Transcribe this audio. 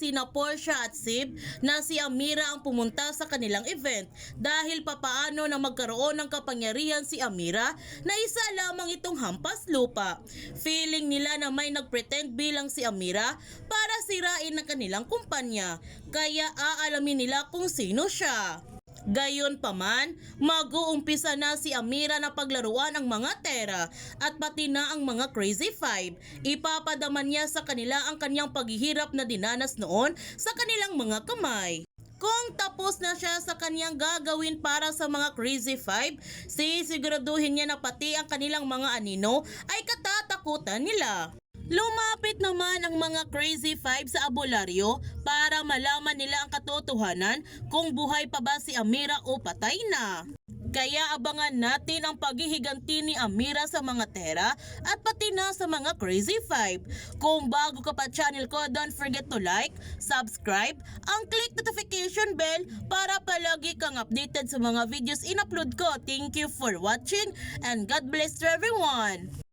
sina Portia at Sib na si Amira ang pumunta sa kanilang event dahil papaano na magkaroon ng kapangyarihan si Amira na isa lamang itong hampas lupa. Feeling nila na may nagpretend bilang si Amira para sirain ang kanilang kumpanya kaya aalamin nila kung sino siya. Gayon pa man, mag-uumpisa na si Amira na paglaruan ang mga Tera at pati na ang mga Crazy Five. Ipapadaman niya sa kanila ang kanyang paghihirap na dinanas noon sa kanilang mga kamay. Kung tapos na siya sa kanyang gagawin para sa mga Crazy Five, sisiguraduhin niya na pati ang kanilang mga anino ay katatakutan nila. Lumapit naman ang mga Crazy Five sa abularyo para malaman nila ang katotohanan kung buhay pa ba si Amira o patay na. Kaya abangan natin ang paghihiganti ni Amira sa mga Tera at pati na sa mga Crazy Five. Kung bago ka pa channel ko, don't forget to like, subscribe, ang click notification bell para palagi kang updated sa mga videos in-upload ko. Thank you for watching and God bless to everyone!